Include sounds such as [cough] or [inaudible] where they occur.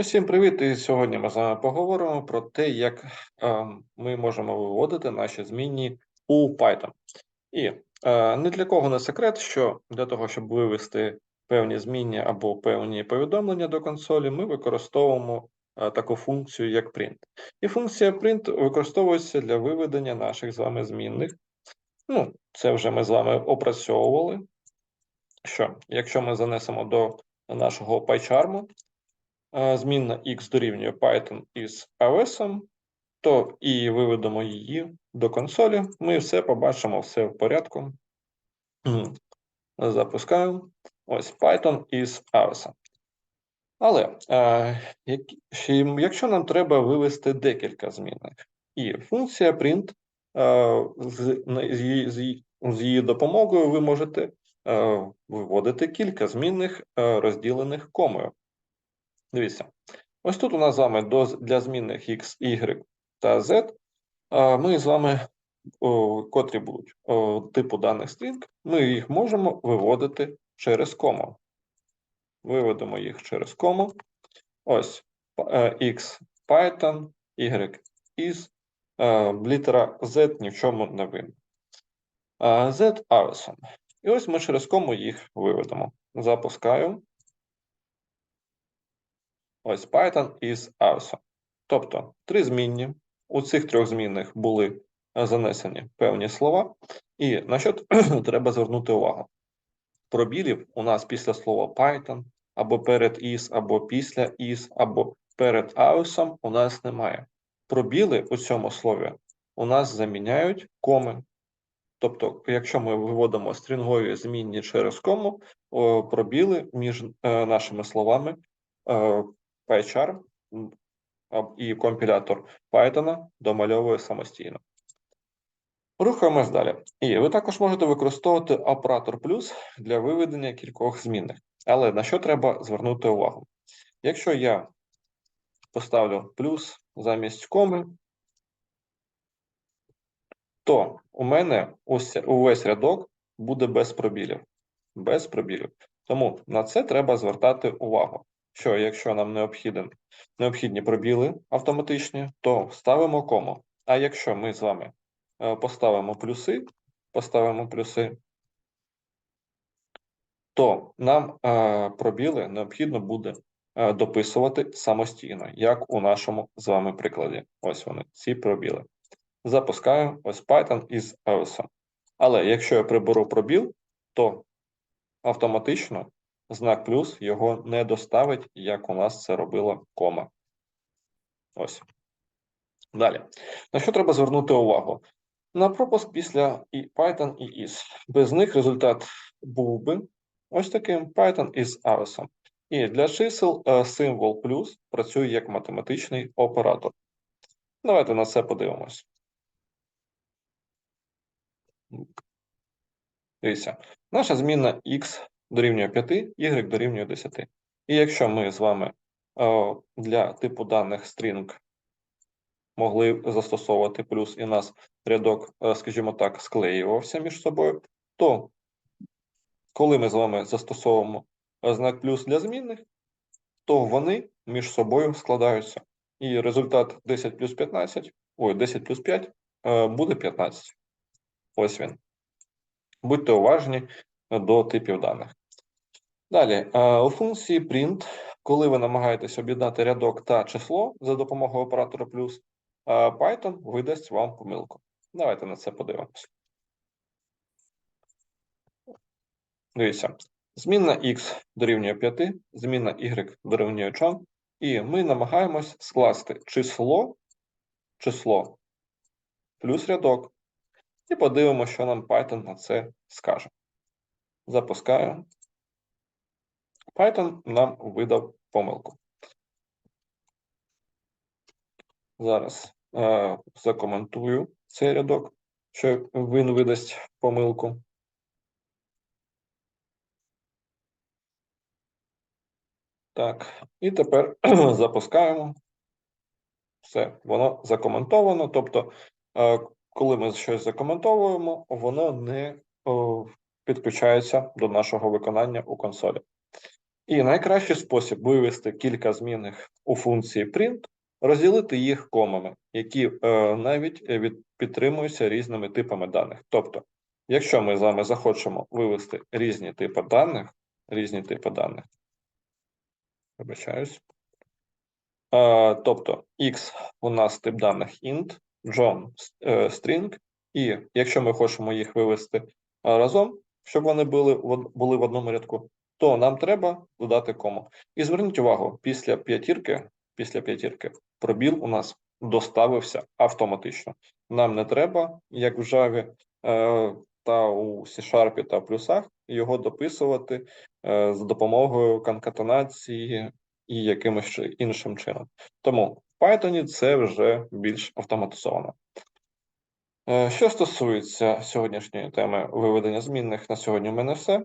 Усім привіт! І сьогодні ми з вами поговоримо про те, як е, ми можемо виводити наші змінні у Python. І е, не для кого не секрет, що для того, щоб вивести певні змінні або певні повідомлення до консолі, ми використовуємо е, таку функцію, як print. І функція print використовується для виведення наших з вами змінних. Ну, це вже ми з вами опрацьовували. Що, якщо ми занесемо до нашого PyCharm, змінна x дорівнює Python із AOS, то і виведемо її до консолі, ми все побачимо, все в порядку. Запускаємо. Ось Python із AOS. Але якщо нам треба вивести декілька змінних, і функція print з, її, допомогою ви можете виводити кілька змінних, розділених комою. Дивіться, ось тут у нас з вами для змінних x, y та z, ми з вами, котрі будуть типу даних стрінг, ми їх можемо виводити через кому. Виведемо їх через кому. Ось е, x Python, y is, е, літера z ні в чому не винна. Z Avison. І ось ми через кому їх виведемо. Запускаю. Ось Python із Avison. Тобто три змінні. У цих трьох змінних були е, занесені певні слова. І на що [clears throat] треба звернути увагу? Пробілів у нас після слова Python, або перед is, або після is, або перед Avison у нас немає. Пробіли у цьому слові у нас заміняють коми. Тобто, якщо ми виводимо стрінгові змінні через кому, пробіли між е, нашими словами е, PyCharm і компілятор Python домальовує самостійно. Рухаємось далі. І ви також можете використовувати оператор плюс для виведення кількох змінних. Але на що треба звернути увагу? Якщо я поставлю плюс замість коми, то у мене ось увесь рядок буде без пробілів. Без пробілів. Тому на це треба звертати увагу. Що якщо нам необхіден, необхідні пробіли автоматичні, то ставимо кому. А якщо ми з вами е, поставимо плюси, поставимо плюси, то нам е, пробіли необхідно буде е, дописувати самостійно, як у нашому з вами прикладі. Ось вони, ці пробіли. Запускаю ось Python із AOS. Але якщо я приберу пробіл, то автоматично знак плюс його не доставить, як у нас це робила кома. Ось. Далі. На що треба звернути увагу? На пропуск після і Python і is. Без них результат був би ось таким Python із AOS. І для чисел е, символ плюс працює як математичний оператор. Давайте на це подивимось. Дивіться, наша змінна x дорівнює 5, y дорівнює 10. І якщо ми з вами е, для типу даних string могли застосовувати плюс і нас рядок, е, скажімо так, склеювався між собою, то коли ми з вами застосовуємо е, знак плюс для змінних, то вони між собою складаються. І результат 10 плюс 15, ой, 10 плюс 5 е, буде 15. Ось він. Будьте уважні до типів даних. Далі, е, у функції print, коли ви намагаєтесь об'єднати рядок та число за допомогою оператора плюс, е, Python видасть вам помилку. Давайте на це подивимося. Дивіться, змінна x дорівнює 5, змінна y дорівнює 4, і ми намагаємось скласти число, число плюс рядок, і подивимося, що нам Python на це скаже. Запускаю. Python нам видав помилку. Зараз е, закоментую цей рядок, що він видасть помилку. Так, і тепер [clears throat] запускаємо. Все, воно закоментовано. Тобто, е, коли ми щось закоментовуємо, воно не о, підключається до нашого виконання у консолі. І найкращий спосіб вивести кілька змінних у функції print розділити їх комами, які е, навіть е, від, підтримуються різними типами даних. Тобто, якщо ми з вами захочемо вивести різні типи даних, різні типи даних, вибачаюсь. Е, тобто, X у нас тип даних int, John е, string, і якщо ми хочемо їх вивести е, разом, щоб вони були, були в одному рядку, то нам треба додати кому. І зверніть увагу, після п'ятірки, після п'ятірки пробіл у нас доставився автоматично. Нам не треба, як в Java е, та у C-Sharp та плюсах, його дописувати е, за допомогою конкатенації і якимось іншим чином. Тому в Python це вже більш автоматизовано. Е, Що стосується сьогоднішньої теми виведення змінних, на сьогодні в мене все.